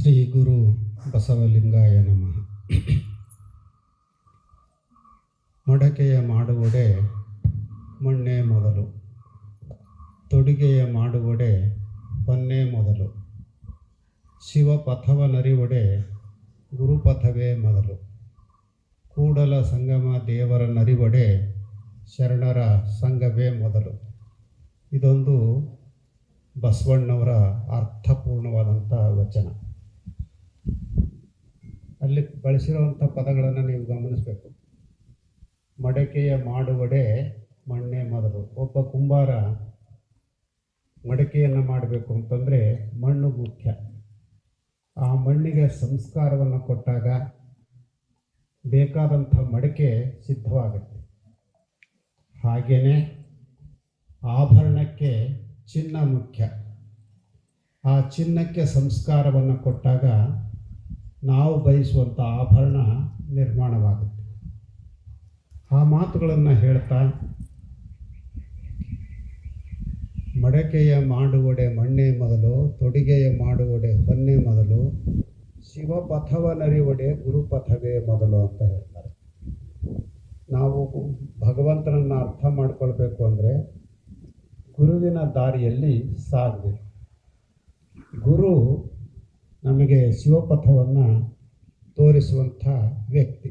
ಶ್ರೀ ಗುರು ಬಸವಲಿಂಗಾಯ ನಮಃ. ಮಡಕೆಯ ಮಾಡುವಡೆ ಮಣ್ಣೆ ಮೊದಲು. ತೊಡಿಗೆಯ ಮಾಡುವಡೆ ಹೊನ್ನೇ ಮೊದಲು. ಶಿವಪಥವ ನರಿವಡೆ ಗುರುಪಥವೇ ಮೊದಲು. ಕೂಡಲ ಸಂಗಮ ದೇವರ ನರಿವಡೆ ಶರಣರ ಸಂಘವೇ ಮೊದಲು. ಇದೊಂದು ಬಸವಣ್ಣವರ ಅರ್ಥಪೂರ್ಣವಾದಂಥ ವಚನ. ಅಲ್ಲಿ ಬಳಸಿರುವಂಥ ಪದಗಳನ್ನು ನೀವು ಗಮನಿಸಬೇಕು. ಮಡಕೆಯ ಮಾಡುವಡೆ, ಮಣ್ಣೆ ಮೊದಲು. ಒಬ್ಬ ಕುಂಬಾರ ಮಡಕೆಯನ್ನು ಮಾಡಬೇಕು ಅಂತಂದರೆ ಮಣ್ಣು ಮುಖ್ಯ. ಆ ಮಣ್ಣಿಗೆ ಸಂಸ್ಕಾರವನ್ನು ಕೊಟ್ಟಾಗ ಬೇಕಾದಂಥ ಮಡಕೆ ಸಿದ್ಧವಾಗುತ್ತೆ. ಹಾಗೆಯೇ ಆಭರಣಕ್ಕೆ ಚಿನ್ನ ಮುಖ್ಯ. ಆ ಚಿನ್ನಕ್ಕೆ ಸಂಸ್ಕಾರವನ್ನು ಕೊಟ್ಟಾಗ ನಾವು ಬಯಸುವಂಥ ಆಭರಣ ನಿರ್ಮಾಣವಾಗುತ್ತೆ. ಆ ಮಾತುಗಳನ್ನು ಹೇಳ್ತಾ, ಮಡಕೆಯ ಮಾಡುವಡೆ ಮಣ್ಣೆ ಮೊದಲು, ತೊಡಿಗೆಯ ಮಾಡುವಡೆ ಹೊನ್ನೆ ಮೊದಲು, ಶಿವಪಥವ ನರಿವಡೆ ಗುರುಪಥವೇ ಮೊದಲು ಅಂತ ಹೇಳ್ತಾರೆ. ನಾವು ಭಗವಂತನನ್ನು ಅರ್ಥ ಮಾಡ್ಕೊಳ್ಬೇಕು ಅಂದರೆ ಗುರುವಿನ ದಾರಿಯಲ್ಲಿ ಸಾಗಬೇಕು. ಗುರು ನಮಗೆ ಶಿವಪಥವನ್ನು ತೋರಿಸುವಂಥ ವ್ಯಕ್ತಿ.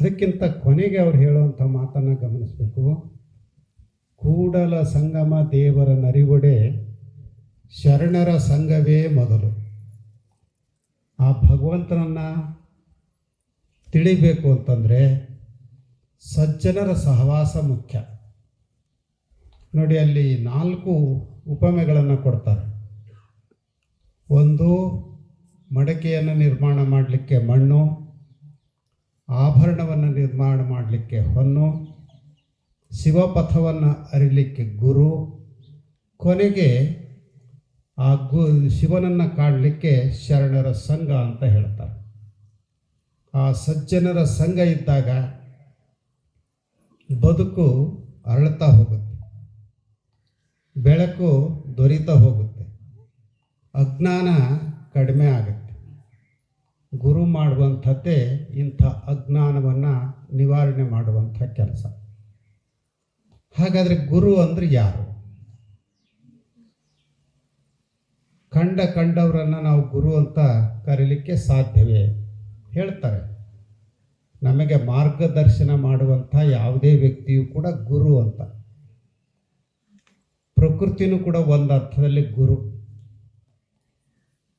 ಅದಕ್ಕಿಂತ ಕೊನೆಗೆ ಅವ್ರು ಹೇಳುವಂಥ ಮಾತನ್ನು ಗಮನಿಸಬೇಕು. ಕೂಡಲ ಸಂಗಮ ದೇವರ ನರಿವಡೆ ಶರಣರ ಸಂಘವೇ ಮೊದಲು. ಆ ಭಗವಂತನನ್ನು ತಿಳಿಬೇಕು ಅಂತಂದರೆ ಸಜ್ಜನರ ಸಹವಾಸ ಮುಖ್ಯ. ನೋಡಿ ಅಲ್ಲಿ ನಾಲ್ಕು ಉಪಮೆಗಳನ್ನು ಕೊಡ್ತಾರೆ. ಒಂದು ಮಡಕೆಯನ್ನು ನಿರ್ಮಾಣ ಮಾಡಲಿಕ್ಕೆ ಮಣ್ಣು, ಆಭರಣವನ್ನು ನಿರ್ಮಾಣ ಮಾಡಲಿಕ್ಕೆ ಹೊನ್ನು, ಶಿವಪಥವನ್ನು ಅರಿಲಿಕ್ಕೆ ಗುರು, ಕೊನೆಗೆ ಆ ಗು, ಶಿವನನ್ನು ಕಾಣಲಿಕ್ಕೆ ಶರಣರ ಸಂಘ ಅಂತ ಹೇಳ್ತಾರೆ. ಆ ಸಜ್ಜನರ ಸಂಘ ಇದ್ದಾಗ ಬದುಕು ಅರಳುತ್ತಾ ಹೋಗುತ್ತೆ, ಬೆಳಕು ದೊರೀತಾ ಹೋಗುತ್ತೆ. ಅಜ್ಞಾನ ಕಡಿಮೆ ಆಗುತ್ತೆ. ಗುರು ಮಾಡುವಂಥದ್ದೇ ಇಂಥ ಅಜ್ಞಾನವನ್ನು ನಿವಾರಣೆ ಮಾಡುವಂಥ ಕೆಲಸ. ಹಾಗಾದರೆ ಗುರು ಅಂದರೆ ಯಾರು? ಕಂಡ ಕಂಡವರನ್ನು ನಾವು ಗುರು ಅಂತ ಕರೀಲಿಕ್ಕೆ ಸಾಧ್ಯವೇ? ಹೇಳ್ತಾರೆ. ನಮಗೆ ಮಾರ್ಗದರ್ಶನ ಮಾಡುವಂಥ ಯಾವುದೇ ವ್ಯಕ್ತಿಯು ಕೂಡ ಗುರು ಅಂತ. ಪ್ರಕೃತಿನೂ ಕೂಡ ಒಂದು ಅರ್ಥದಲ್ಲಿ ಗುರು.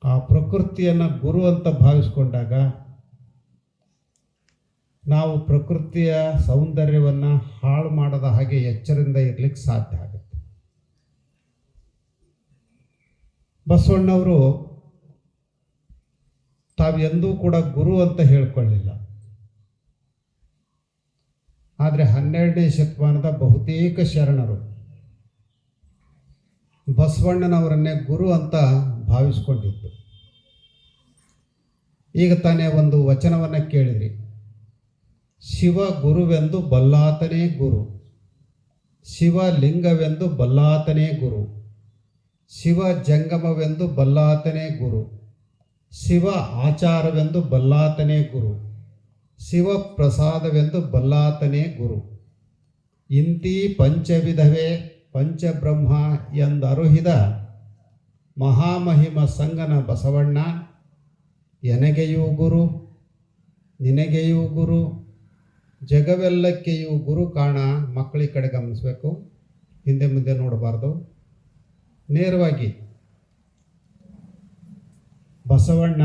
ಆ ಪ್ರಕೃತಿಯನ್ನು ಗುರು ಅಂತ ಭಾವಿಸ್ಕೊಂಡಾಗ ನಾವು ಪ್ರಕೃತಿಯ ಸೌಂದರ್ಯವನ್ನು ಹಾಳು ಮಾಡದ ಹಾಗೆ ಎಚ್ಚರಿಂದ ಇರಲಿಕ್ಕೆ ಸಾಧ್ಯ ಆಗುತ್ತೆ. ಬಸವಣ್ಣವರು ತಾವು ಎಂದೂ ಕೂಡ ಗುರು ಅಂತ ಹೇಳ್ಕೊಳ್ಳಿಲ್ಲ. ಆದರೆ ಹನ್ನೆರಡನೇ ಶತಮಾನದ ಬಹುತೇಕ ಶರಣರು ಬಸವಣ್ಣನವರನ್ನೇ ಗುರು ಅಂತ ಭಾವಿಸ್ಕೊಂಡಿದ್ದು. ಈಗ ತಾನೇ ಒಂದು ವಚನವನ್ನು ಕೇಳಿದ್ರಿ. ಶಿವ ಗುರುವೆಂದು ಬಲ್ಲಾತನೇ ಗುರು. ಶಿವ ಲಿಂಗವೆಂದು ಬಲ್ಲಾತನೇ ಗುರು. ಶಿವ ಜಂಗಮವೆಂದು ಬಲ್ಲಾತನೇ ಗುರು. ಶಿವ ಆಚಾರವೆಂದು ಬಲ್ಲಾತನೇ ಗುರು. ಶಿವ ಪ್ರಸಾದವೆಂದು ಬಲ್ಲಾತನೇ ಗುರು. ಇಂತಿ ಪಂಚವಿಧವೇ ಪಂಚಬ್ರಹ್ಮ ಎಂದರುಹಿದ ಮಹಾಮಹಿಮ ಸಂಗನ ಬಸವಣ್ಣ, ಎನಗೆಯೂ ಗುರು, ನಿನಗೆಯೂ ಗುರು, ಜಗವೆಲ್ಲಕ್ಕೆಯೂ ಗುರು ಕಾಣ ಮಕ್ಕಳಿ ಕಡೆ ಗಮನಿಸಬೇಕು. ಹಿಂದೆ ಮುಂದೆ ನೋಡಬಾರ್ದು. ನೇರವಾಗಿ, ಬಸವಣ್ಣ,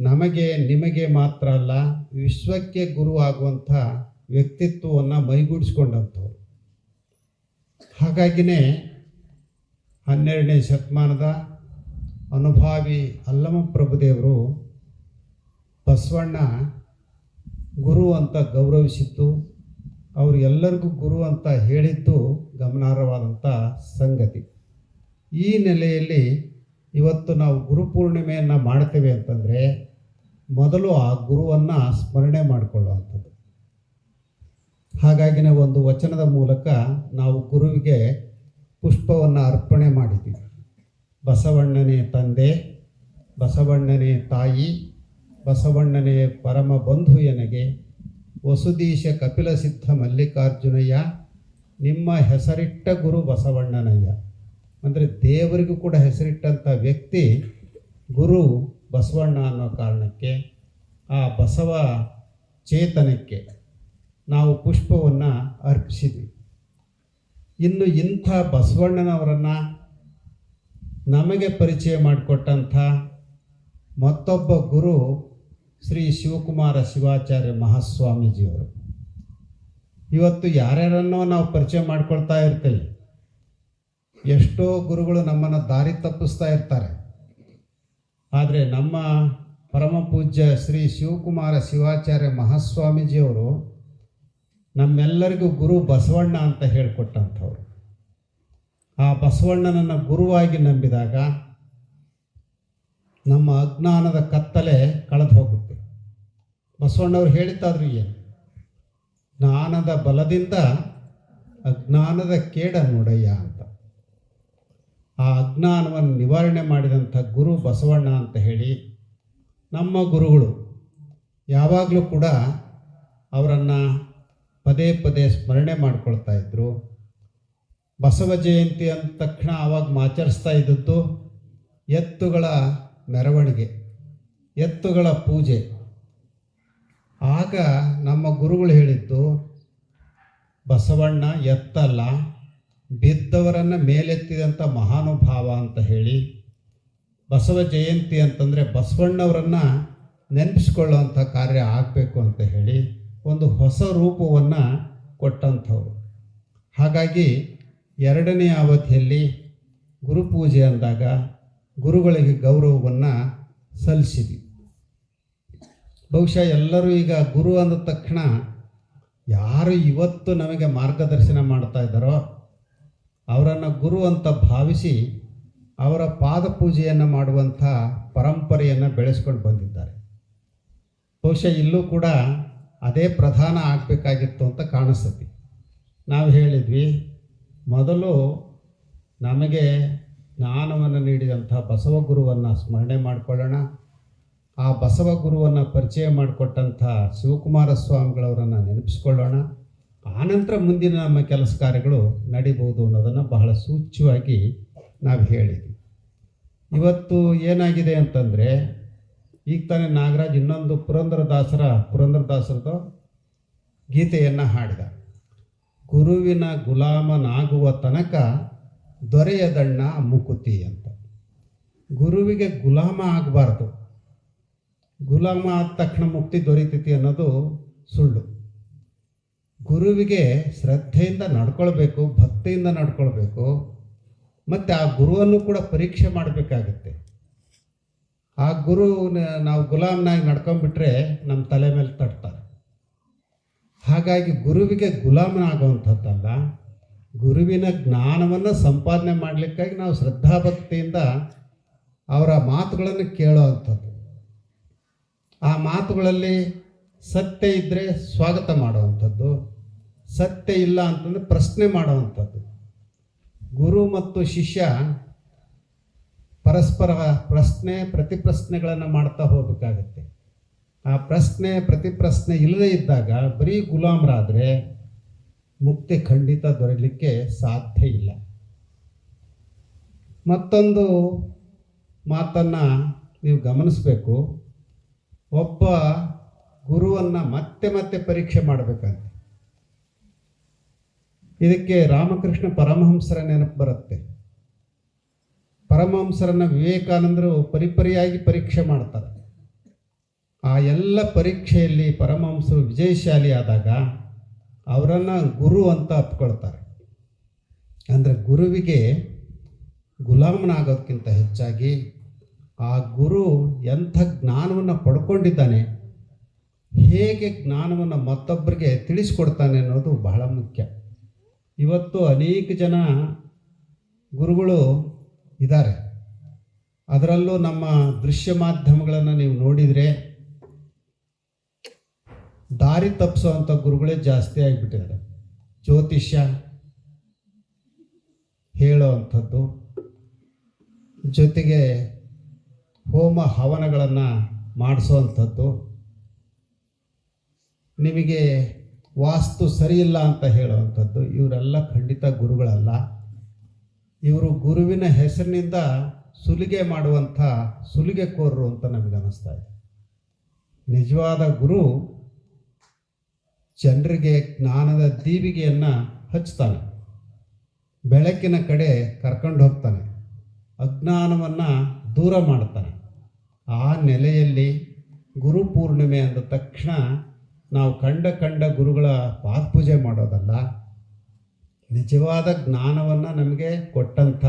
ನಮಗೆ ನಿಮಗೆ ಮಾತ್ರ ಅಲ್ಲ, ವಿಶ್ವಕ್ಕೆ ಗುರು ಆಗುವಂಥ ವ್ಯಕ್ತಿತ್ವವನ್ನು ಮೈಗೂಡಿಸ್ಕೊಂಡಂಥವ್ರು. ಹಾಗಾಗಿನೇ ಹನ್ನೆರಡನೇ ಶತಮಾನದ ಅನುಭಾವಿ ಅಲ್ಲಮ ಪ್ರಭುದೇವರು ಬಸವಣ್ಣ ಗುರು ಅಂತ ಗೌರವಿಸಿತ್ತು. ಅವರು ಎಲ್ಲರಿಗೂ ಗುರು ಅಂತ ಹೇಳಿದ್ದು ಗಮನಾರ್ಹವಾದಂಥ ಸಂಗತಿ. ಈ ನೆಲೆಯಲ್ಲಿ ಇವತ್ತು ನಾವು ಗುರುಪೂರ್ಣಿಮೆಯನ್ನು ಮಾಡ್ತೇವೆ ಅಂತಂದರೆ ಮೊದಲು ಆ ಗುರುವನ್ನು ಸ್ಮರಣೆ ಮಾಡಿಕೊಳ್ಳುವಂಥದ್ದು. ಹಾಗಾಗಿನೇ ಒಂದು ವಚನದ ಮೂಲಕ ನಾವು ಗುರುವಿಗೆ ಪುಷ್ಪವನ್ನು ಅರ್ಪಣೆ ಮಾಡಿದ್ವಿ ಬಸವಣ್ಣನೇ ತಂದೆ, ಬಸವಣ್ಣನೇ ತಾಯಿ, ಬಸವಣ್ಣನೇ ಪರಮ ಬಂಧು ಎನಗೆ ವಸುದೀಶ ಕಪಿಲ ಸಿದ್ಧ ಮಲ್ಲಿಕಾರ್ಜುನಯ್ಯ, ನಿಮ್ಮ ಹೆಸರಿಟ್ಟ ಗುರು ಬಸವಣ್ಣನಯ್ಯ. ಅಂದರೆ ದೇವರಿಗೂ ಕೂಡ ಹೆಸರಿಟ್ಟಂಥ ವ್ಯಕ್ತಿ ಗುರು ಬಸವಣ್ಣ ಅನ್ನೋ ಕಾರಣಕ್ಕೆ ಆ ಬಸವ ಚೇತನಕ್ಕೆ ನಾವು ಪುಷ್ಪವನ್ನು ಅರ್ಪಿಸಿದ್ವಿ. ಇನ್ನು ಇಂಥ ಬಸವಣ್ಣನವರನ್ನು ನಮಗೆ ಪರಿಚಯ ಮಾಡಿಕೊಟ್ಟಂಥ ಮತ್ತೊಬ್ಬ ಗುರು ಶ್ರೀ ಶಿವಕುಮಾರ ಶಿವಾಚಾರ್ಯ ಮಹಾಸ್ವಾಮೀಜಿಯವರು. ಇವತ್ತು ಯಾರ್ಯಾರನ್ನೋ ನಾವು ಪರಿಚಯ ಮಾಡ್ಕೊಳ್ತಾ ಇರ್ತೀವಿ. ಎಷ್ಟೋ ಗುರುಗಳು ನಮ್ಮನ್ನು ದಾರಿ ತಪ್ಪಿಸ್ತಾ ಇರ್ತಾರೆ. ಆದರೆ ನಮ್ಮ ಪರಮ ಪೂಜ್ಯ ಶ್ರೀ ಶಿವಕುಮಾರ ಶಿವಾಚಾರ್ಯ ಮಹಾಸ್ವಾಮೀಜಿಯವರು ನಮ್ಮೆಲ್ಲರಿಗೂ ಗುರು ಬಸವಣ್ಣ ಅಂತ ಹೇಳಿಕೊಟ್ಟಂಥವ್ರು. ಆ ಬಸವಣ್ಣನನ್ನು ಗುರುವಾಗಿ ನಂಬಿದಾಗ ನಮ್ಮ ಅಜ್ಞಾನದ ಕತ್ತಲೆ ಕಳೆದು ಹೋಗುತ್ತೆ. ಬಸವಣ್ಣವ್ರು ಹೇಳಿತಾದ್ರು ಏನು? ಜ್ಞಾನದ ಬಲದಿಂದ ಅಜ್ಞಾನದ ಕೇಡ ನೋಡಯ್ಯ ಅಂತ. ಆ ಅಜ್ಞಾನವನ್ನು ನಿವಾರಣೆ ಮಾಡಿದಂಥ ಗುರು ಬಸವಣ್ಣ ಅಂತ ಹೇಳಿ ನಮ್ಮ ಗುರುಗಳು ಯಾವಾಗಲೂ ಕೂಡ ಅವರನ್ನು ಪದೇ ಪದೇ ಸ್ಮರಣೆ ಮಾಡ್ಕೊಳ್ತಾ ಇದ್ದರು ಬಸವ ಜಯಂತಿ ಅಂದ ತಕ್ಷಣ ಆವಾಗ ಆಚರಿಸ್ತಾ ಇದ್ದದ್ದು ಎತ್ತುಗಳ ಮೆರವಣಿಗೆ, ಎತ್ತುಗಳ ಪೂಜೆ. ಆಗ ನಮ್ಮ ಗುರುಗಳು ಹೇಳಿದ್ದು, ಬಸವಣ್ಣ ಎತ್ತಲ್ಲ, ಬಿದ್ದವರನ್ನು ಮೇಲೆತ್ತಿದಂಥ ಮಹಾನುಭಾವ ಅಂತ ಹೇಳಿ. ಬಸವ ಜಯಂತಿ ಅಂತಂದರೆ ಬಸವಣ್ಣವರನ್ನು ನೆನಪಿಸ್ಕೊಳ್ಳುವಂಥ ಕಾರ್ಯ ಆಗಬೇಕು ಅಂತ ಹೇಳಿ. ಒಂದು ಹೊಸ ರೂಪವನ್ನು ಕೊಟ್ಟಂಥವ್ರು. ಹಾಗಾಗಿ ಎರಡನೇ ಅವಧಿಯಲ್ಲಿ ಗುರುಪೂಜೆ ಅಂದಾಗ ಗುರುಗಳಿಗೆ ಗೌರವವನ್ನು ಸಲ್ಲಿಸಿದ್ವಿ. ಬಹುಶಃ ಎಲ್ಲರೂ ಈಗ ಗುರು ಅಂದ ತಕ್ಷಣ ಯಾರು ಇವತ್ತು ನಮಗೆ ಮಾರ್ಗದರ್ಶನ ಮಾಡ್ತಾ ಇದ್ದಾರೋ ಅವರನ್ನು ಗುರು ಅಂತ ಭಾವಿಸಿ ಅವರ ಪಾದ ಪೂಜೆಯನ್ನು ಮಾಡುವಂಥ ಪರಂಪರೆಯನ್ನು ಬೆಳೆಸ್ಕೊಂಡು ಬಂದಿದ್ದಾರೆ. ಬಹುಶಃ ಇಲ್ಲೂ ಕೂಡ ಅದೇ ಪ್ರಧಾನ ಆಗಬೇಕಾಗಿತ್ತು ಅಂತ ಕಾಣಿಸ್ತತಿ. ನಾವು ಹೇಳಿದ್ವಿ, ಮೊದಲು ನಮಗೆ ಜ್ಞಾನವನ್ನು ನೀಡಿದಂಥ ಬಸವ ಗುರುವನ್ನು ಸ್ಮರಣೆ ಮಾಡಿಕೊಳ್ಳೋಣ. ಆ ಬಸವ ಗುರುವನ್ನು ಪರಿಚಯ ಮಾಡಿಕೊಟ್ಟಂಥ ಶಿವಕುಮಾರ ಸ್ವಾಮಿಗಳವರನ್ನು ನೆನಪಿಸ್ಕೊಳ್ಳೋಣ. ಆನಂತರ ಮುಂದಿನ ನಮ್ಮ ಕೆಲಸ ಕಾರ್ಯಗಳು ನಡೀಬೋದು ಅನ್ನೋದನ್ನು ಬಹಳ ಸೂಚ್ಯವಾಗಿ ನಾವು ಹೇಳಿದ್ವಿ. ಇವತ್ತು ಏನಾಗಿದೆ ಅಂತಂದರೆ ಈಗ ತಾನೇ ನಾಗರಾಜ್ ಇನ್ನೊಂದು ಪುರಂದರದಾಸರ ಪುರಂದರದಾಸರದು ಗೀತೆಯನ್ನು ಹಾಡಿದ. ಗುರುವಿನ ಗುಲಾಮನಾಗುವ ತನಕ ದೊರೆಯದಣ್ಣ ಮುಕುತಿ ಅಂತ. ಗುರುವಿಗೆ ಗುಲಾಮ ಆಗಬಾರ್ದು. ಗುಲಾಮ ಆದ ತಕ್ಷಣ ಮುಕ್ತಿ ದೊರೀತೈತಿ ಅನ್ನೋದು ಸುಳ್ಳು. ಗುರುವಿಗೆ ಶ್ರದ್ಧೆಯಿಂದ ನಡ್ಕೊಳ್ಬೇಕು, ಭಕ್ತಿಯಿಂದ ನಡ್ಕೊಳ್ಬೇಕು, ಮತ್ತು ಆ ಗುರುವನ್ನು ಕೂಡ ಪರೀಕ್ಷೆ ಮಾಡಬೇಕಾಗುತ್ತೆ. ಆ ಗುರು ನಾವು ಗುಲಾಮ್ನಾಗಿ ನಡ್ಕೊಂಡ್ಬಿಟ್ರೆ ನಮ್ಮ ತಲೆ ಮೇಲೆ ತಟ್ತಾರೆ. ಹಾಗಾಗಿ ಗುರುವಿಗೆ ಗುಲಾಮನಾಗುವಂಥದ್ದಲ್ಲ, ಗುರುವಿನ ಜ್ಞಾನವನ್ನು ಸಂಪಾದನೆ ಮಾಡಲಿಕ್ಕಾಗಿ ನಾವು ಶ್ರದ್ಧಾಭಕ್ತಿಯಿಂದ ಅವರ ಮಾತುಗಳನ್ನು ಕೇಳೋವಂಥದ್ದು. ಆ ಮಾತುಗಳಲ್ಲಿ ಸತ್ಯ ಇದ್ದರೆ ಸ್ವಾಗತ ಮಾಡುವಂಥದ್ದು, ಸತ್ಯ ಇಲ್ಲ ಅಂತಂದರೆ ಪ್ರಶ್ನೆ ಮಾಡುವಂಥದ್ದು. ಗುರು ಮತ್ತು ಶಿಷ್ಯ ಪರಸ್ಪರ ಪ್ರಶ್ನೆ ಪ್ರತಿಪ್ರಶ್ನೆಗಳನ್ನು ಮಾಡ್ತಾ ಹೋಗಬೇಕಾಗತ್ತೆ. ಆ ಪ್ರಶ್ನೆ ಪ್ರತಿಪ್ರಶ್ನೆ ಇಲ್ಲದೇ ಇದ್ದಾಗ ಬರೀ ಗುಲಾಮರಾದರೆ ಮುಕ್ತಿ ಖಂಡಿತ ದೊರೆಯಲಿಕ್ಕೆ ಸಾಧ್ಯ ಇಲ್ಲ. ಮತ್ತೊಂದು ಮಾತನ್ನು ನೀವು ಗಮನಿಸಬೇಕು. ಒಬ್ಬ ಗುರುವನ್ನು ಮತ್ತೆ ಮತ್ತೆ ಪರೀಕ್ಷೆ ಮಾಡಬೇಕಂತೆ ಇದಕ್ಕೆ ರಾಮಕೃಷ್ಣ ಪರಮಹಂಸರ ನೆನಪು ಬರುತ್ತೆ. ಪರಮಹಂಸರನ್ನ ವಿವೇಕಾನಂದರು ಪರಿಪರಿಯಾಗಿ ಪರೀಕ್ಷೆ ಮಾಡ್ತಾರೆ. ಆ ಎಲ್ಲ ಪರೀಕ್ಷೆಯಲ್ಲಿ ಪರಮಹಂಸರು ವಿಜಯಶಾಲಿ ಆದಾಗ ಅವರನ್ನು ಗುರು ಅಂತ ಅಪ್ಕೊಳ್ತಾರೆ ಅಂದರೆ ಗುರುವಿಗೆ ಗುಲಾಮನಾಗೋದಕ್ಕಿಂತ ಹೆಚ್ಚಾಗಿ ಆ ಗುರು ಎಂಥ ಜ್ಞಾನವನ್ನು ಪಡ್ಕೊಂಡಿದ್ದಾನೆ, ಹೇಗೆ ಜ್ಞಾನವನ್ನು ಮತ್ತೊಬ್ಬರಿಗೆ ತಿಳಿಸ್ಕೊಡ್ತಾನೆ ಅನ್ನೋದು ಬಹಳ ಮುಖ್ಯ. ಇವತ್ತು ಅನೇಕ ಜನ ಗುರುಗಳು ಇದ್ದಾರೆ. ಅದರಲ್ಲೂ ನಮ್ಮ ದೃಶ್ಯ ಮಾಧ್ಯಮಗಳನ್ನು ನೀವು ನೋಡಿದರೆ ದಾರಿ ತಪ್ಪಿಸುವಂಥ ಗುರುಗಳೇ ಜಾಸ್ತಿ ಆಗಿಬಿಟ್ಟಿದ್ದಾರೆ. ಜ್ಯೋತಿಷ್ಯ ಹೇಳೋ ಹೇಳುವಂಥದ್ದು ಜೊತೆಗೆ ಹೋಮ ಹವನಗಳನ್ನು ಮಾಡಿಸುವಂಥದ್ದು ನಿಮಗೆ ವಾಸ್ತು ಸರಿಯಿಲ್ಲ ಅಂತ ಹೇಳುವಂಥದ್ದು ಇವರೆಲ್ಲ ಖಂಡಿತ ಗುರುಗಳಲ್ಲ. ಇವರು ಗುರುವಿನ ಹೆಸರಿನಿಂದ ಸುಲಿಗೆ ಮಾಡುವಂಥ ಸುಲಿಗೆಕೋರರು ಅಂತ ನಮಗೆ ಅನ್ನಿಸ್ತಾ ಇದೆ. ನಿಜವಾದ ಗುರು ಜನರಿಗೆ ಜ್ಞಾನದ ದೀವಿಗೆಯನ್ನು ಹಚ್ತಾನೆ. ಬೆಳಕಿನ ಕಡೆ ಕರ್ಕೊಂಡು ಹೋಗ್ತಾನೆ. ಅಜ್ಞಾನವನ್ನು ದೂರ ಮಾಡ್ತಾನೆ. ಆ ನೆಲೆಯಲ್ಲಿ ಗುರು ಪೂರ್ಣಿಮೆ ಅಂದ ತಕ್ಷಣ ನಾವು ಕಂಡ ಕಂಡ ಗುರುಗಳ ಪಾದಪೂಜೆ ಮಾಡೋದಲ್ಲ ನಿಜವಾದ ಜ್ಞಾನವನ್ನು ನಮಗೆ ಕೊಟ್ಟಂಥ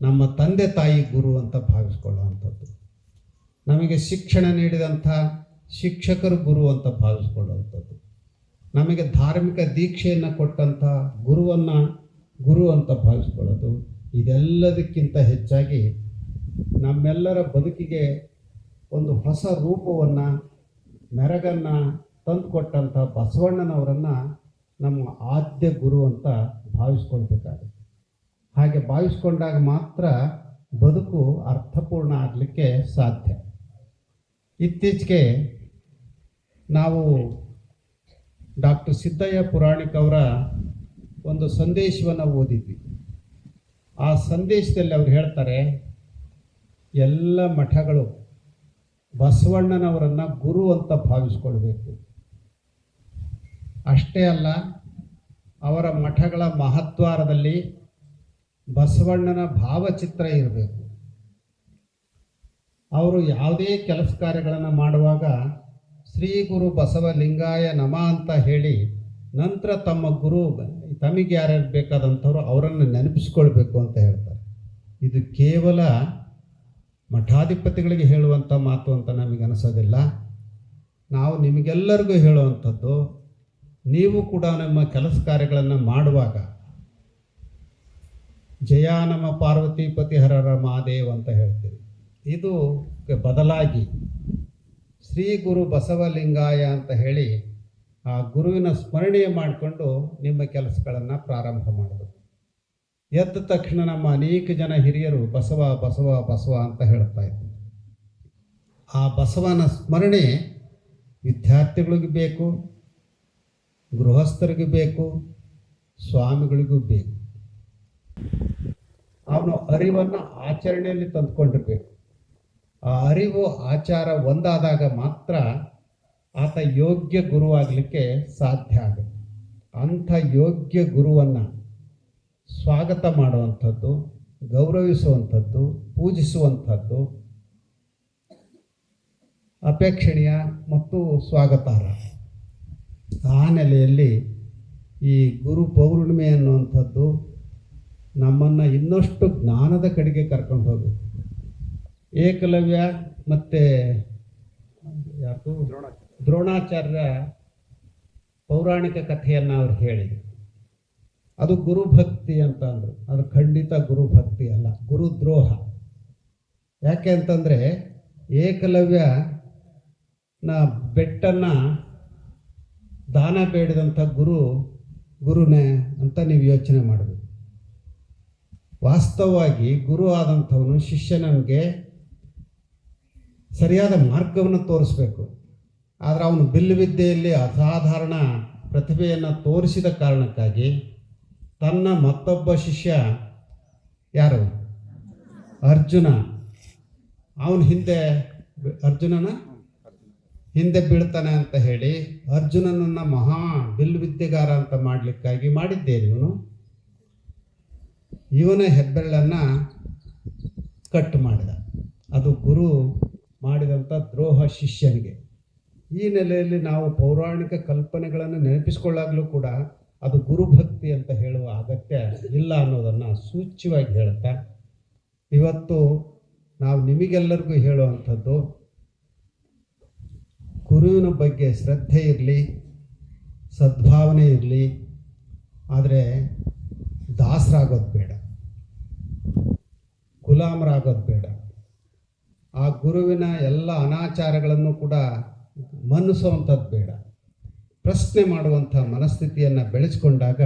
ನಮ್ಮ ತಂದೆ ತಾಯಿ ಗುರು ಅಂತ ಭಾವಿಸ್ಕೊಳ್ಳುವಂಥದ್ದು. ನಮಗೆ ಶಿಕ್ಷಣ ನೀಡಿದಂಥ ಶಿಕ್ಷಕರು ಗುರು ಅಂತ ಭಾವಿಸ್ಕೊಳ್ಳುವಂಥದ್ದು. ನಮಗೆ ಧಾರ್ಮಿಕ ದೀಕ್ಷೆಯನ್ನು ಕೊಟ್ಟಂಥ ಗುರುವನ್ನು ಗುರು ಅಂತ ಭಾವಿಸ್ಕೊಳ್ಳೋದು. ಇದೆಲ್ಲದಕ್ಕಿಂತ ಹೆಚ್ಚಾಗಿ ನಮ್ಮೆಲ್ಲರ ಬದುಕಿಗೆ ಒಂದು ಹೊಸ ರೂಪವನ್ನು, ಮೆರಗನ್ನು ತಂದುಕೊಟ್ಟಂಥ ಬಸವಣ್ಣನವರನ್ನು ನಮ್ಮ ಆದ್ಯ ಗುರು ಅಂತ ಭಾವಿಸ್ಕೊಳ್ಬೇಕಾಗುತ್ತೆ. ಹಾಗೆ ಭಾವಿಸ್ಕೊಂಡಾಗ ಮಾತ್ರ ಬದುಕು ಅರ್ಥಪೂರ್ಣ ಆಗಲಿಕ್ಕೆ ಸಾಧ್ಯ. ಇತ್ತೀಚೆಗೆ ನಾವು ಡಾಕ್ಟರ್ ಸಿದ್ದಯ್ಯ ಪುರಾಣಿಕ್ ಅವರ ಒಂದು ಸಂದೇಶವನ್ನು ಓದಿದ್ವಿ. ಆ ಸಂದೇಶದಲ್ಲಿ ಅವ್ರು ಹೇಳ್ತಾರೆ, ಎಲ್ಲ ಮಠಗಳು ಬಸವಣ್ಣನವರನ್ನು ಗುರು ಅಂತ ಭಾವಿಸ್ಕೊಳ್ಬೇಕು. ಅಷ್ಟೇ ಅಲ್ಲ, ಅವರ ಮಠಗಳ ಮಹದ್ವಾರದಲ್ಲಿ ಬಸವಣ್ಣನ ಭಾವಚಿತ್ರ ಇರಬೇಕು. ಅವರು ಯಾವುದೇ ಕೆಲಸ ಕಾರ್ಯಗಳನ್ನು ಮಾಡುವಾಗ ಶ್ರೀ ಗುರು ಬಸವಲಿಂಗಾಯ ನಮ ಅಂತ ಹೇಳಿ ನಂತರ ತಮ್ಮ ಗುರು ತಮಗೆ ಯಾರ್ಯಾರು ಬೇಕಾದಂಥವ್ರು ಅವರನ್ನು ನೆನಪಿಸ್ಕೊಳ್ಬೇಕು ಅಂತ ಹೇಳ್ತಾರೆ. ಇದು ಕೇವಲ ಮಠಾಧಿಪತಿಗಳಿಗೆ ಹೇಳುವಂಥ ಮಾತು ಅಂತ ನಮಗೆ ಅನಿಸೋದಿಲ್ಲ. ನಾವು ನಿಮಗೆಲ್ಲರಿಗೂ ಹೇಳುವಂಥದ್ದು ನೀವು ಕೂಡ ನಮ್ಮ ಕೆಲಸ ಕಾರ್ಯಗಳನ್ನು ಮಾಡುವಾಗ ಜಯ ನಮ್ಮ ಪಾರ್ವತಿ ಪತಿಹರರ ಮಹಾದೇವ್ ಅಂತ ಹೇಳ್ತೀವಿ. ಇದು ಬದಲಾಗಿ ಶ್ರೀ ಗುರು ಬಸವಲಿಂಗಾಯ ಅಂತ ಹೇಳಿ ಆ ಗುರುವಿನ ಸ್ಮರಣೆ ಮಾಡಿಕೊಂಡು ನಿಮ್ಮ ಕೆಲಸಗಳನ್ನು ಪ್ರಾರಂಭ ಮಾಡಬೇಕು ಎದ್ದ ತಕ್ಷಣ ನಮ್ಮ ಅನೇಕ ಜನ ಹಿರಿಯರು ಬಸವ ಬಸವ ಬಸವ ಅಂತ ಹೇಳ್ತಾ ಇದ್ದರು. ಆ ಬಸವನ ಸ್ಮರಣೆ ವಿದ್ಯಾರ್ಥಿಗಳಿಗೆ ಬೇಕು ಗೃಹಸ್ಥರಿಗೂ ಬೇಕು, ಸ್ವಾಮಿಗಳಿಗೂ ಬೇಕು. ಅವನು ಅರಿವನ್ನು ಆಚರಣೆಯಲ್ಲಿ ತಂದುಕೊಂಡಿರ್ಬೇಕು. ಆ ಅರಿವು, ಆಚಾರ ಒಂದಾದಾಗ ಮಾತ್ರ ಆತ ಯೋಗ್ಯ ಗುರುವಾಗಲಿಕ್ಕೆ ಸಾಧ್ಯ ಆಗುತ್ತೆ. ಅಂಥ ಯೋಗ್ಯ ಗುರುವನ್ನು ಸ್ವಾಗತ ಮಾಡುವಂಥದ್ದು, ಗೌರವಿಸುವಂಥದ್ದು, ಪೂಜಿಸುವಂಥದ್ದು ಅಪೇಕ್ಷಣೀಯ ಮತ್ತು ಸ್ವಾಗತಾರ್ಹ. ಆ ನೆಲೆಯಲ್ಲಿ ಈ ಗುರು ಪೌರ್ಣಿಮೆ ಅನ್ನುವಂಥದ್ದು ನಮ್ಮನ್ನು ಇನ್ನಷ್ಟು ಜ್ಞಾನದ ಕಡೆಗೆ ಕರ್ಕೊಂಡು ಹೋಗುತ್ತೆ. ಏಕಲವ್ಯ ಮತ್ತು ಯಾವುದು ದ್ರೋಣಾಚಾರ್ಯ ಪೌರಾಣಿಕ ಕಥೆಯನ್ನು ಅವ್ರು ಹೇಳಿದರು. ಅದು ಗುರುಭಕ್ತಿ ಅಂತ ಅಂದರು. ಅದು ಖಂಡಿತ ಗುರುಭಕ್ತಿ ಅಲ್ಲ ಗುರುದ್ರೋಹ ಯಾಕೆ ಅಂತಂದರೆ ಏಕಲವ್ಯ ನ ಬೆಟ್ಟನ್ನು ದಾನ ಬೇಡಿದಂಥ ಗುರು, ಗುರುನೇ ಅಂತ ನೀವು ಯೋಚನೆ ಮಾಡಬೇಕು. ವಾಸ್ತವವಾಗಿ ಗುರು ಆದಂಥವನು ಶಿಷ್ಯನಿಗೆ ಸರಿಯಾದ ಮಾರ್ಗವನ್ನು ತೋರಿಸ್ಬೇಕು. ಆದರೆ ಅವನು ಬಿಲ್ಲುವಿದ್ಯೆಯಲ್ಲಿ ಅಸಾಧಾರಣ ಪ್ರತಿಭೆಯನ್ನು ತೋರಿಸಿದ ಕಾರಣಕ್ಕಾಗಿ ತನ್ನ ಮತ್ತೊಬ್ಬ ಶಿಷ್ಯ ಯಾರು? ಅರ್ಜುನ. ಅವನ ಹಿಂದೆ ಅರ್ಜುನನ ಹಿಂದೆ ಬೀಳ್ತಾನೆ ಅಂತ ಹೇಳಿ ಅರ್ಜುನನನ್ನು ಮಹಾ ಬಿಲ್ ವಿದ್ಯೆಗಾರ ಅಂತ ಮಾಡಲಿಕ್ಕಾಗಿ ಮಾಡಿದ್ದೇನೆ ಇವನು. ಇವನ ಹೆಬ್ಬೆರಳನ್ನು ಕಟ್ ಮಾಡಿದ. ಅದು ಗುರು ಮಾಡಿದಂಥ ದ್ರೋಹ ಶಿಷ್ಯನಿಗೆ. ಈ ನೆಲೆಯಲ್ಲಿ ನಾವು ಪೌರಾಣಿಕ ಕಲ್ಪನೆಗಳನ್ನು ನೆನಪಿಸ್ಕೊಳ್ಳಾಗಲೂ ಕೂಡ ಅದು ಗುರುಭಕ್ತಿ ಅಂತ ಹೇಳುವ ಅಗತ್ಯ ಇಲ್ಲ ಅನ್ನೋದನ್ನು ಸೂಚ್ಯವಾಗಿ ಹೇಳ್ತಾ ಇವತ್ತು ನಾವು ನಿಮಗೆಲ್ಲರಿಗೂ ಹೇಳುವಂಥದ್ದು ಗುರುವಿನ ಬಗ್ಗೆ ಶ್ರದ್ಧೆ ಇರಲಿ, ಸದ್ಭಾವನೆ ಇರಲಿ, ಆದರೆ ದಾಸರಾಗೋದು ಬೇಡ. ಗುಲಾಮರಾಗೋದು ಬೇಡ. ಆ ಗುರುವಿನ ಎಲ್ಲ ಅನಾಚಾರಗಳನ್ನು ಕೂಡ ಮನ್ನಿಸುವಂಥದ್ದು ಬೇಡ. ಪ್ರಶ್ನೆ ಮಾಡುವಂಥ ಮನಸ್ಥಿತಿಯನ್ನು ಬೆಳೆಸ್ಕೊಂಡಾಗ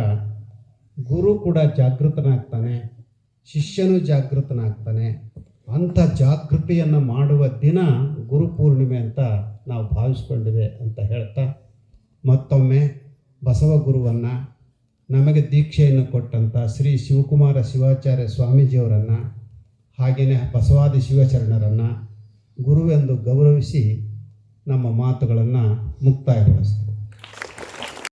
ಗುರು ಕೂಡ ಜಾಗೃತನಾಗ್ತಾನೆ, ಶಿಷ್ಯನು ಜಾಗೃತನಾಗ್ತಾನೆ, ಅಂಥ ಜಾಗೃತಿಯನ್ನು ಮಾಡುವ ದಿನ ಗುರು ಪೂರ್ಣಿಮೆ ಅಂತ ನಾವು ಭಾವಿಸ್ಕೊಂಡಿದೆ ಅಂತ ಹೇಳ್ತಾ ಮತ್ತೊಮ್ಮೆ ಬಸವ ಗುರುವನ್ನು ನಮಗೆ ದೀಕ್ಷೆಯನ್ನು ಕೊಟ್ಟಂಥ ಶ್ರೀ ಶಿವಕುಮಾರ ಶಿವಾಚಾರ್ಯ ಸ್ವಾಮೀಜಿಯವರನ್ನು ಹಾಗೆಯೇ ಬಸವಾದಿ ಶಿವಚರಣರನ್ನು ಗುರುವೆಂದು ಗೌರವಿಸಿ ನಮ್ಮ ಮಾತುಗಳನ್ನು ಮುಕ್ತಾಯಗೊಳಿಸ್ತೀವಿ.